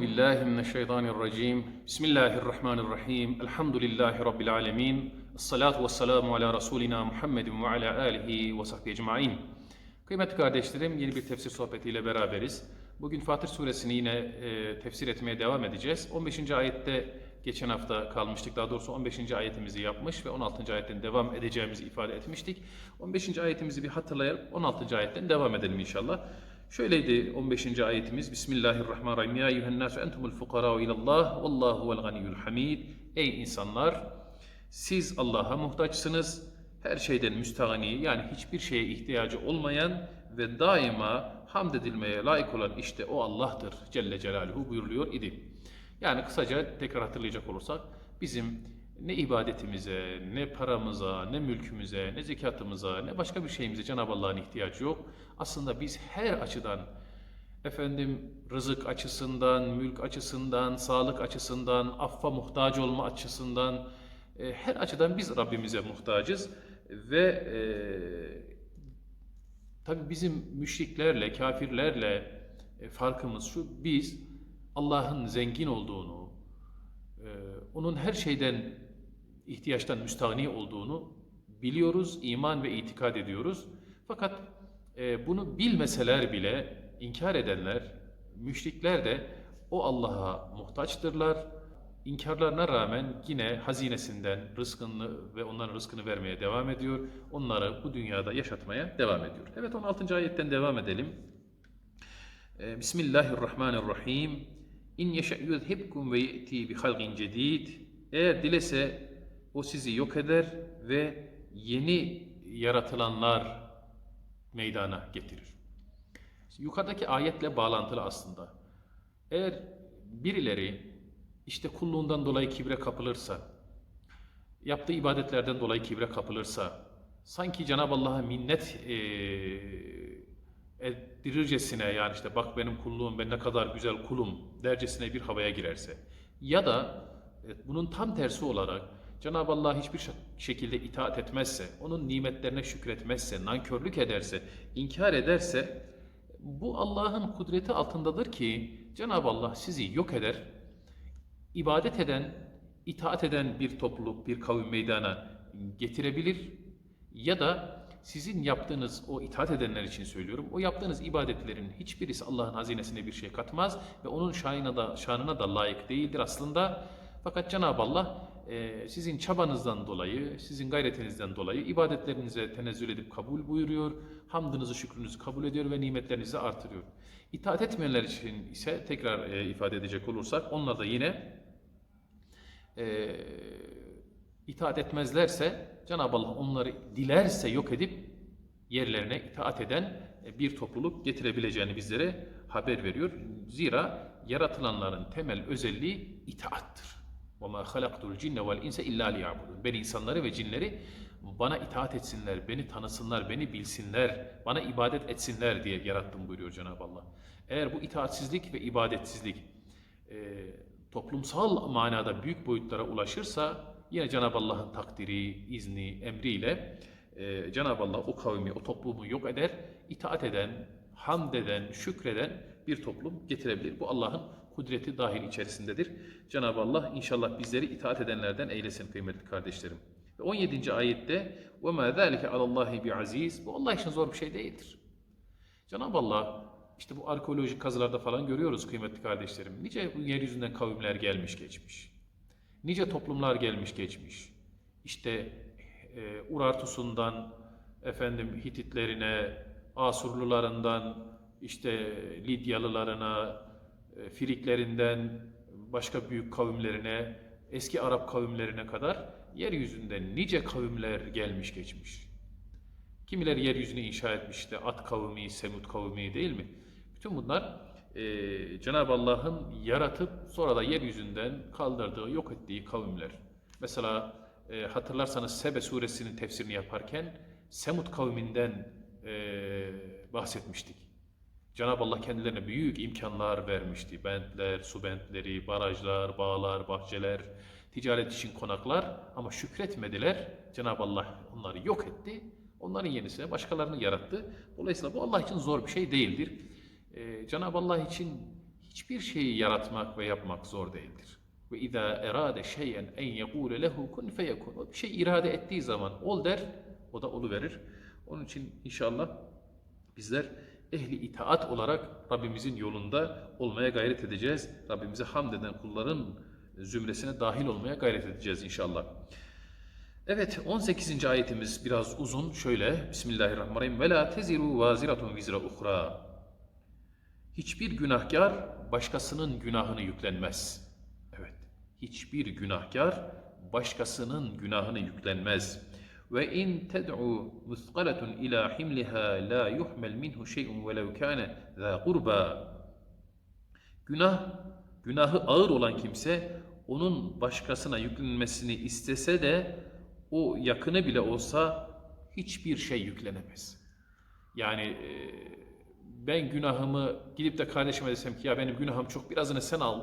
billahi mineşşeytanirracim. Bismillahirrahmanirrahim. Elhamdülillahi Rabbil alemin. Esselatu vesselamu ala Resulina Muhammedin ve ala alihi ve sahbihi ecmain. Kıymetli kardeşlerim, yeni bir tefsir sohbetiyle beraberiz. Bugün Fatır suresini yine e, tefsir etmeye devam edeceğiz. 15. ayette geçen hafta kalmıştık. Daha doğrusu 15. ayetimizi yapmış ve 16. ayetten devam edeceğimizi ifade etmiştik. 15. ayetimizi bir hatırlayalım. 16. ayetten devam edelim inşallah. Şöyleydi 15. ayetimiz. Bismillahirrahmanirrahim. Ya eyyühennâsü entumul fukarâhu ilallah. Vallahu vel ganiyyul hamid. Ey insanlar! Siz Allah'a muhtaçsınız. Her şeyden müstahani yani hiçbir şeye ihtiyacı olmayan ve daima hamd edilmeye layık olan işte o Allah'tır Celle Celaluhu buyuruluyor idi. Yani kısaca tekrar hatırlayacak olursak bizim ne ibadetimize, ne paramıza, ne mülkümüze, ne zekatımıza, ne başka bir şeyimize Cenab-ı Allah'ın ihtiyacı yok. Aslında biz her açıdan efendim rızık açısından, mülk açısından, sağlık açısından, affa muhtaç olma açısından e, her açıdan biz Rabbimize muhtacız ve e, tabi bizim müşriklerle, kafirlerle e, farkımız şu biz Allah'ın zengin olduğunu, e, onun her şeyden ihtiyaçtan müstahni olduğunu biliyoruz, iman ve itikad ediyoruz. Fakat e, bunu bilmeseler bile inkar edenler, müşrikler de o Allah'a muhtaçtırlar. İnkarlarına rağmen yine hazinesinden rızkını ve onların rızkını vermeye devam ediyor. Onları bu dünyada yaşatmaya devam ediyor. Evet 16. ayetten devam edelim. Ee, Bismillahirrahmanirrahim. İn yeşe yuzhibkum ve ye'ti bi halqin cedid. Eğer dilese o sizi yok eder ve yeni yaratılanlar meydana getirir. Yukarıdaki ayetle bağlantılı aslında. Eğer birileri işte kulluğundan dolayı kibre kapılırsa, yaptığı ibadetlerden dolayı kibre kapılırsa, sanki Cenab-ı Allah'a minnet e, ettirircesine yani işte bak benim kulluğum ben ne kadar güzel kulum dercesine bir havaya girerse ya da e, bunun tam tersi olarak Cenab-ı Allah hiçbir şekilde itaat etmezse, onun nimetlerine şükretmezse, nankörlük ederse, inkar ederse bu Allah'ın kudreti altındadır ki Cenab-ı Allah sizi yok eder, ibadet eden, itaat eden bir topluluk, bir kavim meydana getirebilir ya da sizin yaptığınız o itaat edenler için söylüyorum. O yaptığınız ibadetlerin hiçbirisi Allah'ın hazinesine bir şey katmaz ve onun şanına da şanına da layık değildir aslında. Fakat Cenab-ı Allah e, sizin çabanızdan dolayı, sizin gayretinizden dolayı ibadetlerinize tenezzül edip kabul buyuruyor. Hamdınızı, şükrünüzü kabul ediyor ve nimetlerinizi artırıyor. İtaat etmeyenler için ise tekrar e, ifade edecek olursak onlar da yine e, itaat etmezlerse Cenab-ı Allah onları dilerse yok edip yerlerine itaat eden e, bir topluluk getirebileceğini bizlere haber veriyor. Zira yaratılanların temel özelliği itaattır. وَمَا خَلَقْتُ الْجِنَّ وَالْاِنْسَ اِلَّا لِيَعْبُدُونَ Ben insanları ve cinleri bana itaat etsinler, beni tanısınlar, beni bilsinler, bana ibadet etsinler diye yarattım buyuruyor Cenab-ı Allah. Eğer bu itaatsizlik ve ibadetsizlik e, toplumsal manada büyük boyutlara ulaşırsa yine Cenab-ı Allah'ın takdiri, izni, emriyle e, Cenab-ı Allah o kavmi, o toplumu yok eder, itaat eden, hamd eden, şükreden bir toplum getirebilir. Bu Allah'ın kudreti dahil içerisindedir. Cenab-ı Allah inşallah bizleri itaat edenlerden eylesin kıymetli kardeşlerim. 17. ayette وَمَا ذَٰلِكَ عَلَى اللّٰهِ بِعَز۪يزٍ Bu Allah için zor bir şey değildir. Cenab-ı Allah işte bu arkeolojik kazılarda falan görüyoruz kıymetli kardeşlerim. Nice bu yeryüzünden kavimler gelmiş geçmiş. Nice toplumlar gelmiş geçmiş. İşte e, Urartusundan efendim Hititlerine, Asurlularından işte Lidyalılarına, e, Firiklerinden başka büyük kavimlerine, eski Arap kavimlerine kadar yeryüzünde nice kavimler gelmiş geçmiş. Kimileri yeryüzünü inşa etmiş işte At kavmi, Semud kavmi değil mi? Bütün bunlar e, Cenab-ı Allah'ın yaratıp sonra da yeryüzünden kaldırdığı, yok ettiği kavimler. Mesela e, hatırlarsanız Sebe suresinin tefsirini yaparken Semud kavminden e, bahsetmiştik. Cenab-ı Allah kendilerine büyük imkanlar vermişti. Bentler, su bentleri, barajlar, bağlar, bahçeler, ticaret için konaklar ama şükretmediler. Cenab-ı Allah onları yok etti. Onların yenisine başkalarını yarattı. Dolayısıyla bu Allah için zor bir şey değildir. Ee, Cenab-ı Allah için hiçbir şeyi yaratmak ve yapmak zor değildir. Ve izâ erâde şeyen en yekûle lehu kun feyekun. Bir şey irade ettiği zaman ol der, o da olu verir. Onun için inşallah bizler ehli itaat olarak Rabbimizin yolunda olmaya gayret edeceğiz. Rabbimize hamd eden kulların zümresine dahil olmaya gayret edeceğiz inşallah. Evet 18. ayetimiz biraz uzun. Şöyle Bismillahirrahmanirrahim. Ve la teziru vaziratun vizra uhra. Hiçbir günahkar başkasının günahını yüklenmez. Evet. Hiçbir günahkar başkasının günahını yüklenmez. Ve in ted'u musqalatun ila himliha la yuhmel minhu şey'un velev kana za qurba. Günah, günahı ağır olan kimse onun başkasına yüklenmesini istese de o yakını bile olsa hiçbir şey yüklenemez. Yani e, ben günahımı gidip de kardeşime desem ki ya benim günahım çok birazını sen al.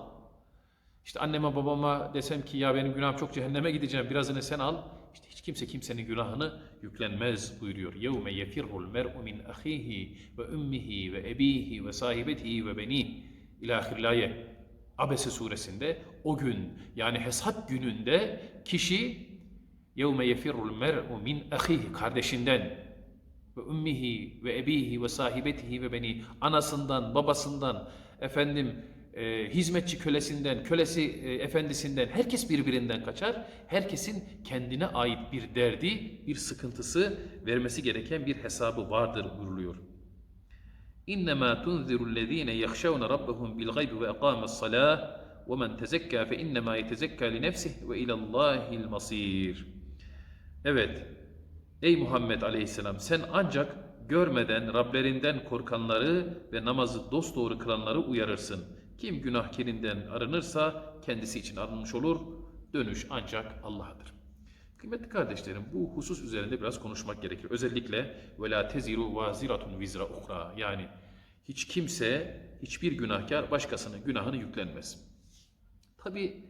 İşte anneme babama desem ki ya benim günahım çok cehenneme gideceğim birazını sen al. İşte hiç kimse kimsenin günahını yüklenmez buyuruyor. يَوْمَ يَفِرُّ الْمَرْءُ مِنْ أَخِيهِ وَأُمِّهِ وَأَب۪يهِ وَصَاحِبَتِهِ وَبَن۪يهِ İlâhirlâye. Abese suresinde o gün yani hesap gününde kişi يَوْمَ يَفِرُّ الْمَرْءُ مِنْ أَخِيهِ Kardeşinden ve ummihi ve ebihi ve sahibetihi ve beni anasından, babasından, efendim e, hizmetçi kölesinden, kölesi e, efendisinden herkes birbirinden kaçar. Herkesin kendine ait bir derdi, bir sıkıntısı vermesi gereken bir hesabı vardır buyuruluyor. İnnemâ tunziru'llezîne yahşavne rabbahum bil gaybi ve ekâmes-salâh ve men tezekka fe innemâ yetezekka li nefsihi ve ilallâhil masîr. Evet, ey Muhammed Aleyhisselam sen ancak görmeden Rablerinden korkanları ve namazı dosdoğru kılanları uyarırsın. Kim günah kirinden arınırsa kendisi için arınmış olur. Dönüş ancak Allah'adır. Kıymetli kardeşlerim bu husus üzerinde biraz konuşmak gerekir. Özellikle vela teziru vaziratun vizra uhra yani hiç kimse hiçbir günahkar başkasının günahını yüklenmez. Tabi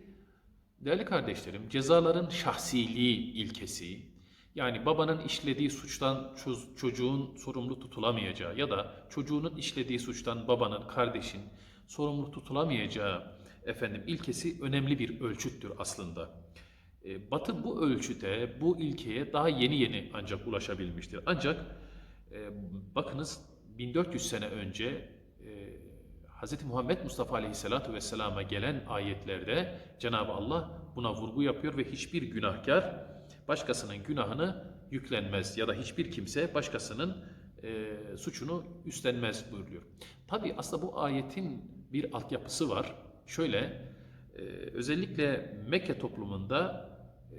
değerli kardeşlerim cezaların şahsiliği ilkesi yani babanın işlediği suçtan çocuğun sorumlu tutulamayacağı ya da çocuğunun işlediği suçtan babanın, kardeşin sorumlu tutulamayacağı efendim ilkesi önemli bir ölçüttür aslında. E, Batı bu ölçüte, bu ilkeye daha yeni yeni ancak ulaşabilmiştir. Ancak e, bakınız 1400 sene önce e, Hz. Muhammed Mustafa Aleyhisselatü Vesselam'a gelen ayetlerde Cenab-ı Allah buna vurgu yapıyor ve hiçbir günahkar başkasının günahını yüklenmez ya da hiçbir kimse başkasının e, suçunu üstlenmez buyuruyor. Tabi aslında bu ayetin bir altyapısı var. Şöyle e, özellikle Mekke toplumunda e,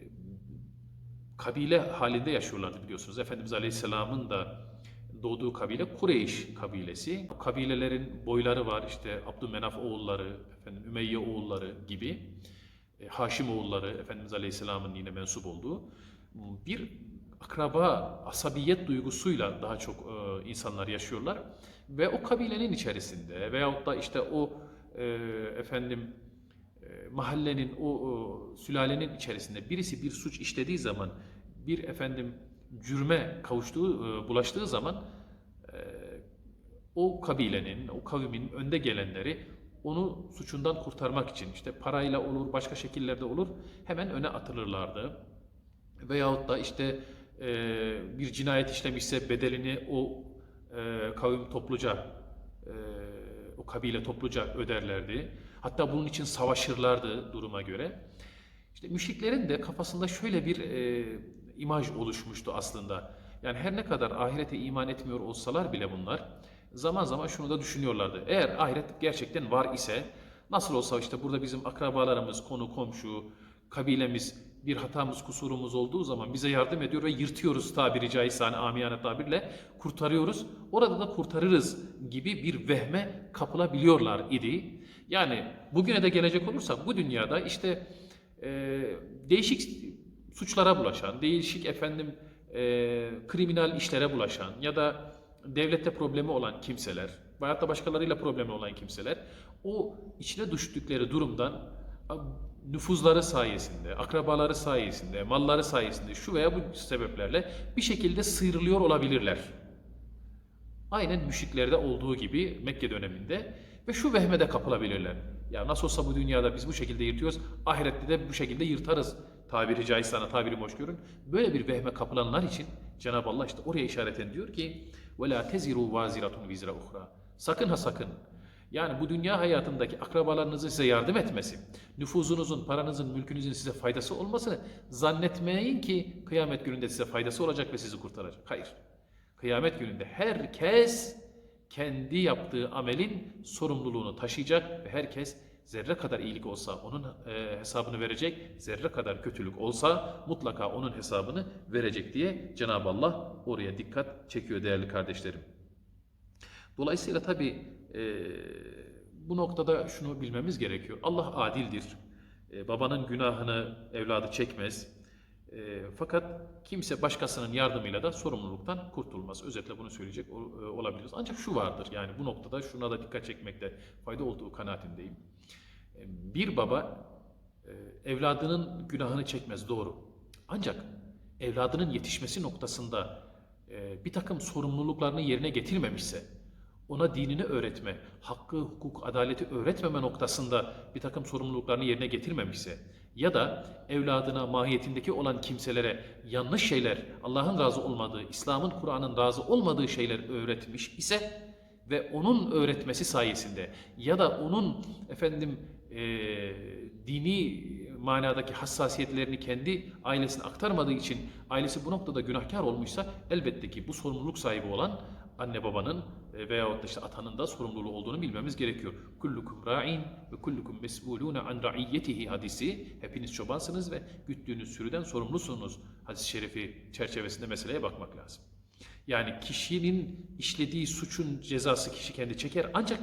kabile halinde yaşıyorlardı biliyorsunuz. Efendimiz Aleyhisselam'ın da doğduğu kabile Kureyş kabilesi. Kabilelerin boyları var işte Abdümenaf oğulları, efendim Ümeyye oğulları gibi. E, Haşim oğulları Efendimiz Aleyhisselam'ın yine mensup olduğu bir akraba asabiyet duygusuyla daha çok e, insanlar yaşıyorlar ve o kabilenin içerisinde veyahut da işte o e, efendim e, mahallenin o, o sülalenin içerisinde birisi bir suç işlediği zaman bir efendim cürme kavuştuğu e, bulaştığı zaman e, o kabilenin o kavimin önde gelenleri onu suçundan kurtarmak için işte parayla olur başka şekillerde olur hemen öne atılırlardı. Veyahut da işte e, bir cinayet işlemişse bedelini o e, kavim topluca e, o kabile topluca öderlerdi. Hatta bunun için savaşırlardı duruma göre. İşte müşriklerin de kafasında şöyle bir e, imaj oluşmuştu aslında. Yani her ne kadar ahirete iman etmiyor olsalar bile bunlar zaman zaman şunu da düşünüyorlardı. Eğer ahiret gerçekten var ise nasıl olsa işte burada bizim akrabalarımız, konu komşu, kabilemiz bir hatamız, kusurumuz olduğu zaman bize yardım ediyor ve yırtıyoruz tabiri caizse hani amiyane tabirle kurtarıyoruz. Orada da kurtarırız gibi bir vehme kapılabiliyorlar idi. Yani bugüne de gelecek olursak bu dünyada işte e, değişik suçlara bulaşan, değişik efendim e, kriminal işlere bulaşan ya da devlette problemi olan kimseler veyahut da başkalarıyla problemi olan kimseler o içine düştükleri durumdan nüfuzları sayesinde, akrabaları sayesinde, malları sayesinde şu veya bu sebeplerle bir şekilde sıyrılıyor olabilirler. Aynen müşriklerde olduğu gibi Mekke döneminde Ve şu vehme de kapılabilirler. Ya nasıl olsa bu dünyada biz bu şekilde yırtıyoruz, ahirette de bu şekilde yırtarız. Tabiri caizse sana tabiri hoş görün. Böyle bir vehme kapılanlar için Cenab-ı Allah işte oraya işareten diyor ki وَلَا تَزِرُوا وَازِرَةٌ وِزْرَ اُخْرَى Sakın ha sakın. yani bu dünya hayatındaki akrabalarınızın size yardım etmesi, nüfuzunuzun, paranızın, mülkünüzün size faydası olmasını zannetmeyin ki kıyamet gününde size faydası olacak ve sizi kurtaracak. Hayır. Kıyamet gününde herkes kendi yaptığı amelin sorumluluğunu taşıyacak ve herkes zerre kadar iyilik olsa onun e, hesabını verecek, zerre kadar kötülük olsa mutlaka onun hesabını verecek diye Cenab-ı Allah oraya dikkat çekiyor değerli kardeşlerim. Dolayısıyla tabi bu noktada şunu bilmemiz gerekiyor. Allah adildir. E, babanın günahını evladı çekmez. E, fakat kimse başkasının yardımıyla da sorumluluktan kurtulmaz. Özetle bunu söyleyecek ol- e, olabiliriz. Ancak şu vardır yani bu noktada şuna da dikkat çekmekte fayda olduğu kanaatindeyim. E, bir baba e, evladının günahını çekmez doğru. Ancak evladının yetişmesi noktasında e, bir takım sorumluluklarını yerine getirmemişse, ona dinini öğretme, hakkı, hukuk, adaleti öğretmeme noktasında bir takım sorumluluklarını yerine getirmemişse ya da evladına mahiyetindeki olan kimselere yanlış şeyler, Allah'ın razı olmadığı, İslam'ın, Kur'an'ın razı olmadığı şeyler öğretmiş ise ve onun öğretmesi sayesinde ya da onun efendim eee, dini manadaki hassasiyetlerini kendi ailesine aktarmadığı için ailesi bu noktada günahkar olmuşsa elbette ki bu sorumluluk sahibi olan anne babanın e, veyahut işte atanın da sorumluluğu olduğunu bilmemiz gerekiyor. Kullukum ra'in ve kullukum mes'ulun an ra'iyyetihi hadisi. Hepiniz çobansınız ve güttüğünüz sürüden sorumlusunuz. Hadis-i şerifi çerçevesinde meseleye bakmak lazım. Yani kişinin işlediği suçun cezası kişi kendi çeker ancak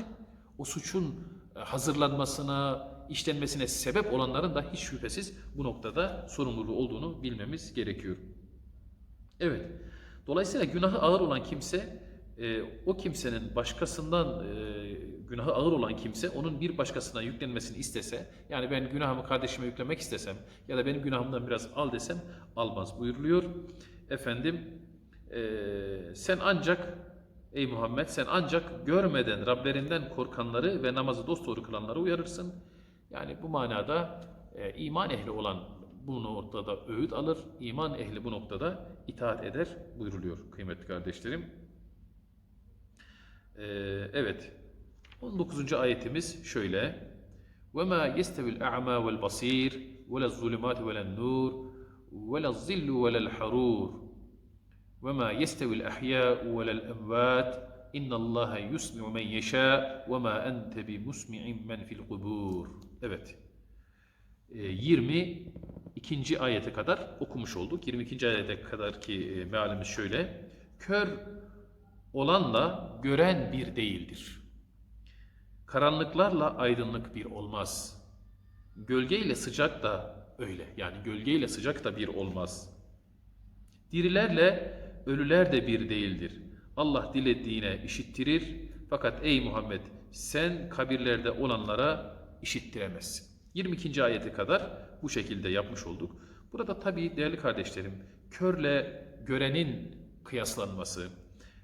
o suçun e, hazırlanmasına, işlenmesine sebep olanların da hiç şüphesiz bu noktada sorumluluğu olduğunu bilmemiz gerekiyor. Evet. Dolayısıyla günahı ağır olan kimse e, o kimsenin başkasından e, günahı ağır olan kimse onun bir başkasına yüklenmesini istese yani ben günahımı kardeşime yüklemek istesem ya da benim günahımdan biraz al desem almaz buyuruluyor. Efendim e, sen ancak ey Muhammed sen ancak görmeden Rablerinden korkanları ve namazı dosdoğru kılanları uyarırsın. Yani bu manada e, iman ehli olan bu noktada öğüt alır, iman ehli bu noktada itaat eder buyuruluyor kıymetli kardeşlerim. Ee, evet. 19. ayetimiz şöyle. وَمَا يَسْتَوِ الْاَعْمَى وَالْبَصِيرُ وَلَا الظُّلُمَاتِ وَلَا النُّورُ وَلَا الظِّلُّ وَلَا الْحَرُورُ وَمَا يَسْتَوِ الْأَحْيَاءُ وَلَا الْأَمْوَاتُ إِنَّ اللّٰهَ يُسْمِعُ مَنْ يَشَاءُ وَمَا أَنْتَ بِمُسْمِعٍ مَنْ فِي الْقُبُورِ Evet. Ee, 22. ayete kadar okumuş olduk. 22. ayete kadar ki e, mealimiz şöyle. Kör olanla gören bir değildir. Karanlıklarla aydınlık bir olmaz. Gölgeyle sıcak da öyle. Yani gölgeyle sıcak da bir olmaz. Dirilerle ölüler de bir değildir. Allah dilediğine işittirir. Fakat ey Muhammed sen kabirlerde olanlara işittiremezsin. 22. ayete kadar bu şekilde yapmış olduk. Burada tabii değerli kardeşlerim körle görenin kıyaslanması,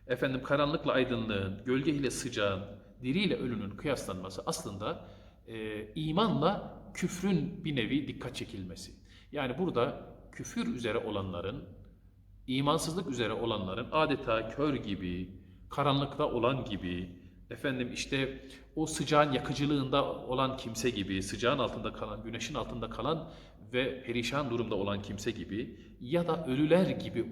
efendim karanlıkla aydınlığın, gölge ile sıcağın, diri ile ölünün kıyaslanması aslında e, imanla küfrün bir nevi dikkat çekilmesi. Yani burada küfür üzere olanların, imansızlık üzere olanların adeta kör gibi, karanlıkta olan gibi, efendim işte o sıcağın yakıcılığında olan kimse gibi, sıcağın altında kalan, güneşin altında kalan ve perişan durumda olan kimse gibi ya da ölüler gibi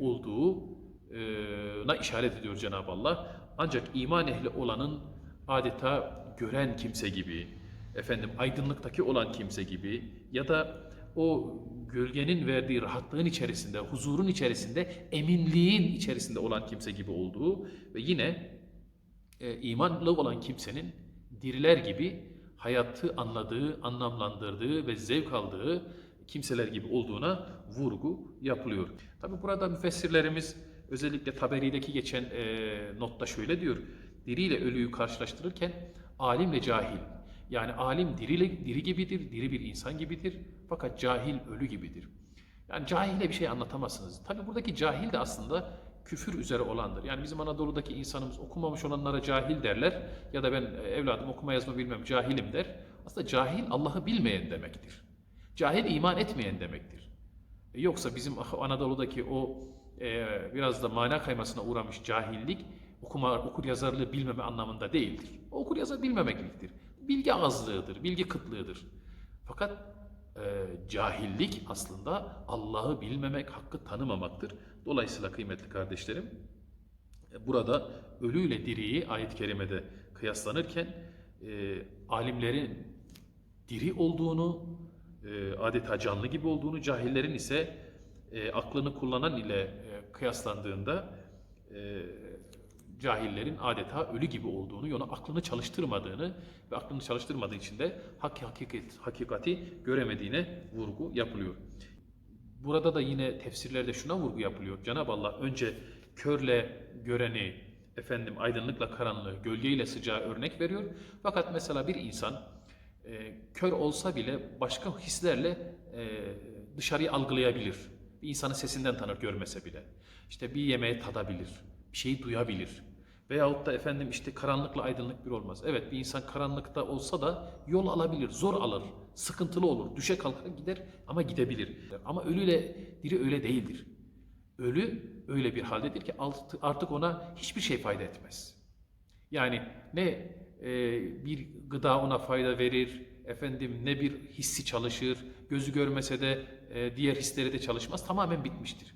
olduğuna işaret ediyor Cenab-ı Allah. Ancak iman ehli olanın adeta gören kimse gibi, efendim aydınlıktaki olan kimse gibi ya da o gölgenin verdiği rahatlığın içerisinde, huzurun içerisinde, eminliğin içerisinde olan kimse gibi olduğu ve yine e, imanlı olan kimsenin diriler gibi hayatı anladığı, anlamlandırdığı ve zevk aldığı kimseler gibi olduğuna vurgu yapılıyor. Tabi burada müfessirlerimiz özellikle Taberi'deki geçen e, notta şöyle diyor. Diri ile ölüyü karşılaştırırken alimle cahil. Yani alim diri, diri gibidir, diri bir insan gibidir. Fakat cahil ölü gibidir. Yani cahile bir şey anlatamazsınız. Tabi buradaki cahil de aslında küfür üzere olandır. Yani bizim Anadolu'daki insanımız okumamış olanlara cahil derler ya da ben evladım okuma yazma bilmem cahilim der. Aslında cahil Allah'ı bilmeyen demektir. Cahil iman etmeyen demektir. E, Yoksa bizim Anadolu'daki o e, biraz da mana kaymasına uğramış cahillik okuma, okur yazarlığı bilmeme anlamında değildir. Okur yazar bilmemekliktir. Bilgi azlığıdır, bilgi kıtlığıdır. Fakat e, cahillik aslında Allah'ı bilmemek, hakkı tanımamaktır. Dolayısıyla kıymetli kardeşlerim, e, burada ölüyle diriyi ayet-i kerimede kıyaslanırken e, alimlerin diri olduğunu, e, adeta canlı gibi olduğunu, cahillerin ise e, aklını kullanan ile kıyaslandığında e, cahillerin adeta ölü gibi olduğunu, yani aklını çalıştırmadığını ve aklını çalıştırmadığı için de hak, hakikat, hakikati göremediğine vurgu yapılıyor. Burada da yine tefsirlerde şuna vurgu yapılıyor. Cenab-ı Allah önce körle göreni, efendim aydınlıkla karanlığı, gölgeyle sıcağı örnek veriyor. Fakat mesela bir insan e, kör olsa bile başka hislerle e, dışarıyı algılayabilir. Bir insanın sesinden tanır görmese bile. İşte bir yemeği tadabilir, bir şeyi duyabilir. Veyahut da efendim işte karanlıkla aydınlık bir olmaz. Evet bir insan karanlıkta olsa da yol alabilir, zor alır, sıkıntılı olur, düşe kalkar gider ama gidebilir. Ama ölüyle diri öyle değildir. Ölü öyle bir haldedir ki artık ona hiçbir şey fayda etmez. Yani ne e, bir gıda ona fayda verir, efendim ne bir hissi çalışır, gözü görmese de e, diğer hisleri de çalışmaz, tamamen bitmiştir.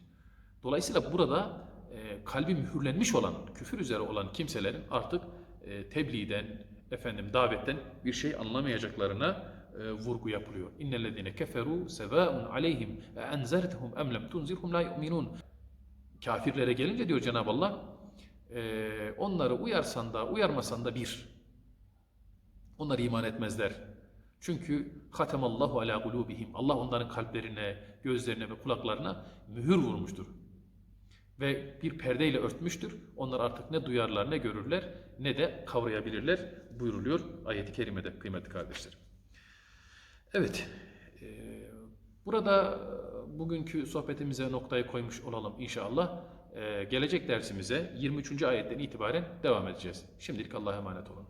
Dolayısıyla burada e, kalbi mühürlenmiş olan, küfür üzere olan kimselerin artık e, tebliğden, efendim davetten bir şey anlamayacaklarına vurgu yapılıyor. İnnellezine keferu sevaun aleyhim e enzertehum em lem tunzirhum la. Kafirlere gelince diyor Cenab-ı Allah, onları uyarsan da uyarmasan da bir. Onlar iman etmezler. Çünkü hatemallahu ala kulubihim. Allah onların kalplerine, gözlerine ve kulaklarına mühür vurmuştur. Ve bir perdeyle örtmüştür. Onlar artık ne duyarlar, ne görürler, ne de kavrayabilirler buyuruluyor ayeti kerimede kıymetli kardeşlerim. Evet, e, burada bugünkü sohbetimize noktayı koymuş olalım inşallah. E, gelecek dersimize 23. ayetten itibaren devam edeceğiz. Şimdilik Allah'a emanet olun.